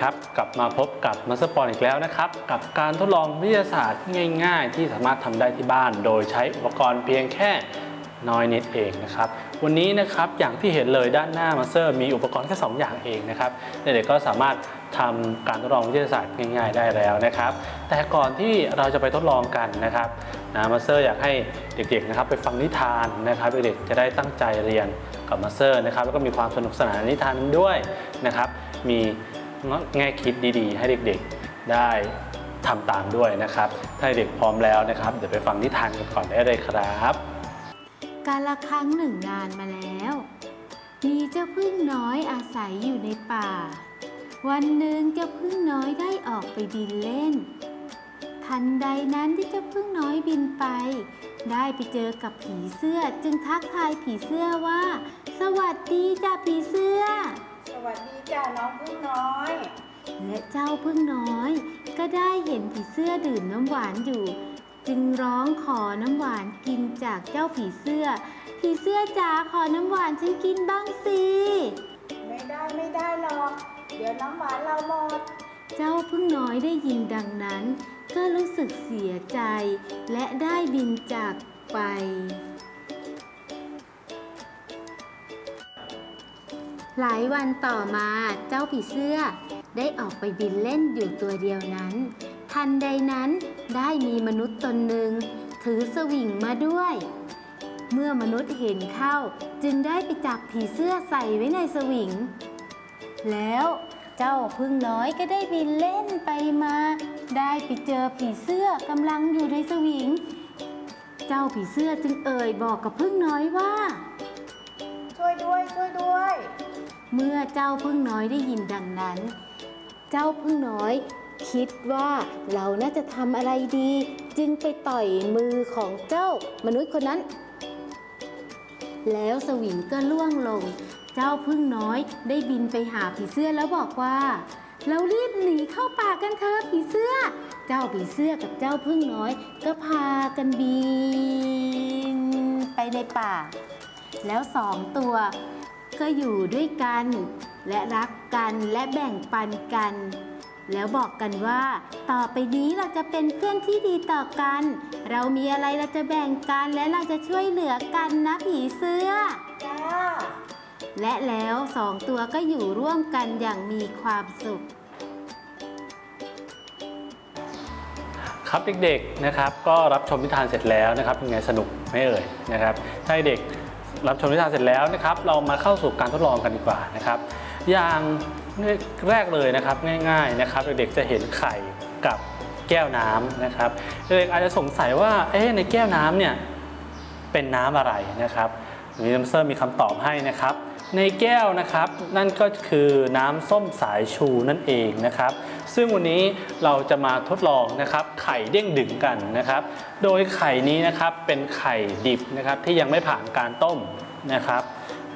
ครับ กลับมาพบกับมาสเตอร์ปอนอีกแล้วนะครับ กับการทดลองวิทยาศาสตร์ง่าย ๆ ที่สามารถทำได้ที่บ้าน โดยใช้อุปกรณ์เพียงแค่น้อยนิดเองนะครับ วันนี้นะครับอย่างที่เห็นเลยด้านหน้ามาสเตอร์มีอุปกรณ์แค่สองอย่างเองนะครับเด็กๆก็สามารถทำการทดลองวิทยาศาสตร์ง่ายๆ ได้แล้วนะครับ แต่ก่อนที่เราจะไปทดลองกันนะครับนะมาสเตอร์อยากให้เด็กๆนะครับไปฟังนิทานนะครับเด็กๆจะได้ตั้งใจเรียนกับมาสเตอร์นะครับแล้วก็มีความสนุกสนานนิทานด้วยนะครับ มี แง่คิดดีๆ ให้เด็กๆได้ทำตามด้วยนะครับ ถ้าเด็กพร้อมแล้วนะครับ เดี๋ยวไปฟังนิทานกันก่อนได้เลยครับ การละครั้งหนึ่งนานมาแล้ว มีเจ้าพึ่งน้อยอาศัยอยู่ในป่า วันหนึ่งเจ้าพึ่งน้อยได้ออกไปบินเล่น ทันใดนั้นที่เจ้าพึ่งน้อยบินไป ได้ไปเจอกับผีเสื้อจึงทักทายผีเสื้อว่า สวัสดีจ้าผีเสื้อ วัสดีจ้าน้องพึ่งน้อย และเจ้าพึ่งน้อย ก็ได้เห็นผีเสื้อดื่มน้ำหวานอยู่ จึงร้องขอน้ำหวานกินจากเจ้าผีเสื้อ ผีเสื้อจ๋าขอน้ำหวานฉันกินบ้างสิ ไม่ได้ไม่ได้หรอก เดี๋ยวน้ำหวานเราหมด เจ้าพึ่งน้อยได้ยินดังนั้น ก็รู้สึกเสียใจ และได้บินจากไป หลายวันต่อมาเจ้าผีเสื้อ ได้ออกไปบินเล่นอยู่ตัวเดียวนั้น ทันใดนั้นได้มีมนุษย์ตนหนึ่ง ถือสวิงมาด้วย เมื่อมนุษย์เห็นเข้าจึงได้ไปจับผีเสื้อใส่ไว้ในสวิง แล้วเจ้าพึ่งน้อยก็ได้บินเล่นไปมา ได้ไปเจอผีเสื้อกำลังอยู่ในสวิง เจ้าผีเสื้อจึงเอ่ยบอกกับพึ่งน้อยว่า เมื่อเจ้าพึ่งน้อยได้ยินดังนั้น เจ้าพึ่งน้อยคิดว่าเราน่าจะทำอะไรดี จึงไปต่อยมือของเจ้ามนุษย์คนนั้น แล้วสวิงก็ล่วงลง เจ้าพึ่งน้อยได้บินไปหาผีเสื้อแล้วบอกว่า เรารีบหนีเข้าป่ากันเถอะผีเสื้อ เจ้าผีเสื้อกับเจ้าพึ่งน้อย ก็พากันบิน ไปในป่า แล้วสองตัว ก็อยู่ด้วยกัน และรักกันและแบ่งปันกัน แล้วบอกกันว่า ต่อไปนี้เราจะเป็นเพื่อนที่ดีต่อกัน เรามีอะไรเราจะแบ่งกันและเราจะช่วยเหลือกันนะผีเสื้อ จ้า และแล้วสองตัวก็อยู่ร่วมกันอย่างมีความสุข ครับเด็กๆนะครับก็รับชมนิทานเสร็จแล้วนะครับเป็นไงสนุกไหม่เอ่ยนะครับถ้าเด็ก รับชมนิทานเสร็จแล้วนะครับ เรามาเข้าสู่การทดลองกันดีกว่านะครับ อย่างแรกเลยนะครับง่าย ๆนะครับ เด็กๆจะเห็นไข่กับแก้วน้ำนะครับเด็กๆอาจจะสงสัยว่าเอ๊ะในแก้วน้ำเนี่ยเป็นน้ำอะไรนะครับมีน้ำเซอร์มีคำตอบให้นะครับ ในแก้วนะครับนั่นก็คือน้ำส้มสายชูนั่นเองนะครับ ซึ่งวันนี้เราจะมาทดลองนะครับไข่เด้งดึงกันนะครับ โดยไข่นี้นะครับเป็นไข่ดิบนะครับที่ยังไม่ผ่านการต้มนะครับ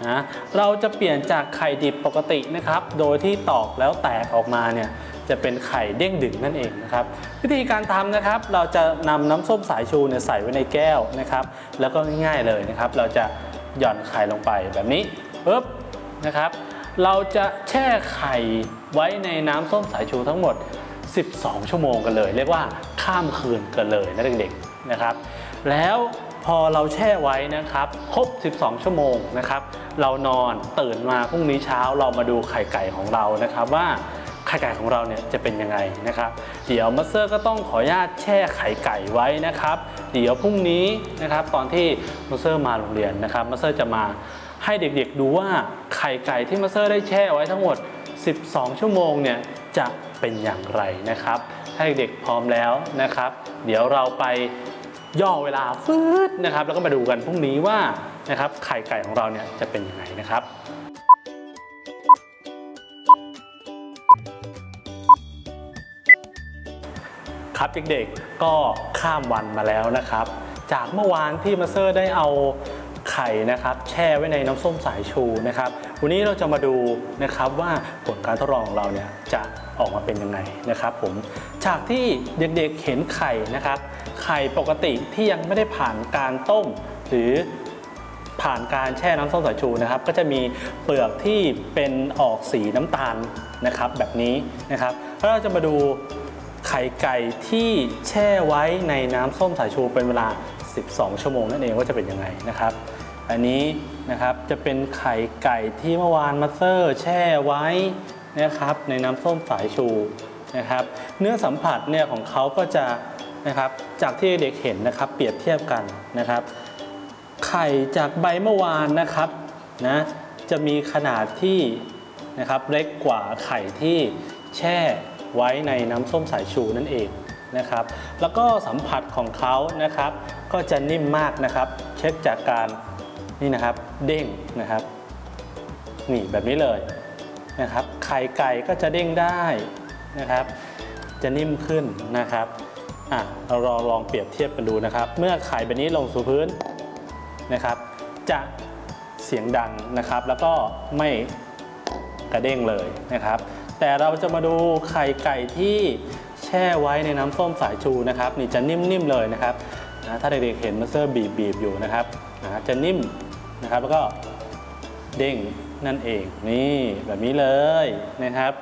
นะเราจะเปลี่ยนจากไข่ดิบปกตินะครับ โดยที่ตอกแล้วแตกออกมาเนี่ยจะเป็นไข่เด้งดึงนั่นเองนะครับ วิธีการทำนะครับ เราจะนำน้ำส้มสายชูเนี่ยใส่ไว้ในแก้วนะครับ แล้วก็ง่ายๆเลยนะครับ เราจะหย่อนไข่ลงไปแบบนี้ ปึ๊บนะครับ เราจะแช่ไข่ไว้ในน้ำส้มสายชูทั้งหมด 12 ชั่วโมงกันเลย เรียกว่าข้ามคืนกันเลยนะเด็กๆนะครับ แล้วพอเราแช่ไว้นะครับ ครบ 12 ชั่วโมงนะครับ เรานอนตื่นมาพรุ่งนี้เช้าเรามาดูไข่ไก่ของเรานะครับว่าไข่ไก่ของเราเนี่ยจะเป็นยังไงนะครับ เดี๋ยวมัสเซอร์ก็ต้องขออนุญาตแช่ไข่ไก่ไว้นะครับ เดี๋ยวพรุ่งนี้นะครับตอนที่มัสเซอร์มาโรงเรียนนะครับมัสเซอร์จะมา ให้เด็กๆดูว่าไข่ไก่ที่มัสเซอร์ได้แช่ไว้ทั้งหมด 12 ชั่วโมงเนี่ยจะเป็นอย่างไรนะครับถ้เด็กพร้อมแล้วนะครับ เดี๋ยวเราไปย่อเวลาฟืดนะครับ แล้วก็มาดูกันพรุ่งนี้ว่านะครับไข่ไก่ของเราเนี่ยจะเป็นยังไงนะครับครับเด็กๆก็ข้ามวันมาแล้วนะครับ จากเมื่อวานที่มาเซอร์ได้เอา ไข่นะครับแช่ไว้ในน้ำส้มสายชูนะครับ วันนี้เราจะมาดูนะครับว่าผลการทดลองของเราเนี่ยจะออกมาเป็นยังไงนะครับผมจากที่เด็กๆเห็นไข่นะครับ ไข่ปกติที่ยังไม่ได้ผ่านการต้ม หรือผ่านการแช่น้ำส้มสายชูนะครับ ก็จะมีเปลือกที่เป็นออกสีน้ำตาลนะครับ แบบนี้นะครับแล้วเราจะมาดูไข่ไก่ที่แช่ไว้ในน้ำส้มสายชูเป็นเวลา 12 ชั่วโมงนั่นเองว่าจะเป็นยังไงนะครับ อันนี้นะครับจะเป็นไข่ไก่ที่เมื่อวานมาเตอร์แช่ไว้นะครับในน้ำส้มสายชูนะครับเนื้อสัมผัสเนี่ยของเขาก็จะนะครับจากที่เด็กเห็นนะครับเปรียบเทียบกันนะครับ ไข่จากใบเมื่อวานนะครับนะจะมีขนาดที่นะครับเล็กกว่าไข่ที่แช่ไว้ในน้ำส้มสายชูนั่นเอง นะครับ แล้วก็สัมผัสของเขานะครับ ก็จะนิ่มมากนะครับ เช็คจากการนี่นะครับเด้งนะครับนี่แบบนี้เลยนะครับไข่ไก่ก็จะเด้งได้นะครับ จะนิ่มขึ้นนะครับอะเราลองลองเปรียบเทียบกันดูนะครับ เมื่อไข่แบบนี้ลงสู่พื้นนะครับ จะเสียงดังนะครับ แล้วก็ไม่กระเด้งเลยนะครับ แต่เราจะมาดูไข่ไก่ที่ ช่ไว้ในน้ำส้มสายชูนะครับนี่จะนิ่มๆเลยนะครับนะถ้าเด็กๆเห็นมันเซอร์บีบๆอยู่นะครับนะจะนิ่มนะครับแล้วก็เด้งนั่นเองนี่แบบนี้เลยนะครับ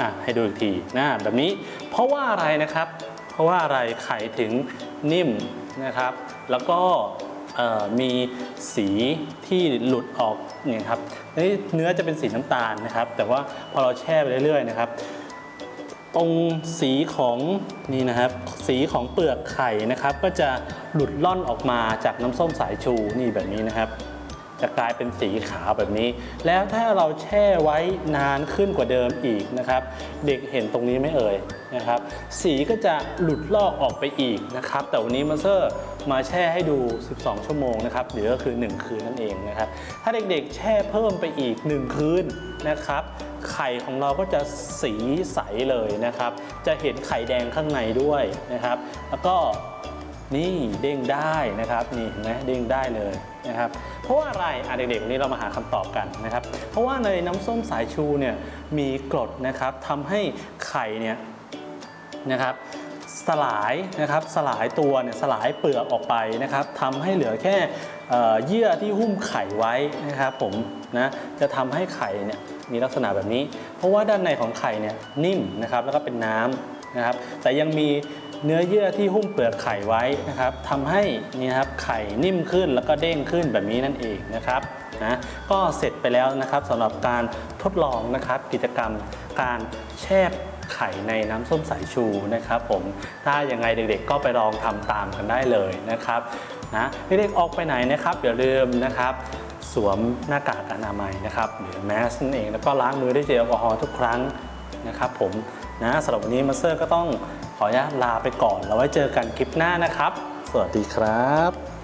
อะให้ดูอีกทีนะแบบนี้เพราะว่าอะไรนะครับ เพราะว่าอะไรไข่ถึงนิ่มนะครับ แล้วก็มีสีที่หลุดออกเนี่ยครับนี่เนื้อจะเป็นสีน้ำตาลนะครับ แต่ว่าพอเราแช่ไปเรื่อยๆนะครับ ตรงสีของนี่นะครับสีของเปลือกไข่นะครับ ก็จะหลุดล่อนออกมาจากน้ำส้มสายชูนี่แบบนี้นะครับ จะกลายเป็นสีขาวแบบนี้ แล้วถ้าเราแช่ไว้นานขึ้นกว่าเดิมอีกนะครับ เด็กเห็นตรงนี้ไม่เอ่ยนะครับ สีก็จะหลุดลอกออกไปอีกนะครับ แต่วันนี้มาเซอร์มาแช่ให้ดู 12 ชั่วโมงนะครับหรือก็คือ 1 คืนนั่นเองนะครับ ถ้าเด็กๆ แช่เพิ่มไปอีก 1 คืนนะครับไข่ของเราก็จะสีใสเลยนะครับ จะเห็นไข่แดงข้างในด้วยนะครับ แล้วก็ นี่เด้งได้นะครับนี่เห็นไหมเด้งได้เลยนะครับ เพราะว่าอะไรอะเด็กๆวันนี้เรามาหาคำตอบกันนะครับ เพราะว่าในน้ำส้มสายชูเนี่ยมีกรดนะครับทำให้ไข่เนี่ยนะครับสลายนะครับสลายตัวเนี่ยสลายเปลือกออกไปนะครับทำให้เหลือแค่เเยื่อที่หุ้มไข่ไว้นะครับผมนะจะทำให้ไข่เนี่ยมีลักษณะแบบนี้ เพราะว่าด้านในของไข่เนี่ยนิ่มนะครับแล้วก็เป็นน้ำนะครับแต่ยังมี เนื้อเยื่อที่หุ้มเปลือกไข่ไว้นะครับทำให้นี่ครับไข่นิ่มขึ้นแล้วก็เด้งขึ้นแบบนี้นั่นเองนะครับนะก็เสร็จไปแล้วนะครับสำหรับการทดลองนะครับกิจกรรมการแช่ไข่ในน้ำส้มสายชูนะครับผมถ้ายังไงเด็กๆ ก็ไปลองทำตามกันได้เลยนะครับนะเด็กๆออกไปไหนนะครับอย่าลืมนะครับ สวมหน้ากากอนามัยนะครับหรือแมสนั่นเองแล้วก็ล้างมือด้วยเจลแอลกอฮอล์ทุกครั้งนะครับผมนะสำหรับวันนี้มาสเตอร์ก็ต้อง ขออนุญาตลาไปก่อน แล้วไว้เจอกันคลิปหน้านะครับ สวัสดีครับ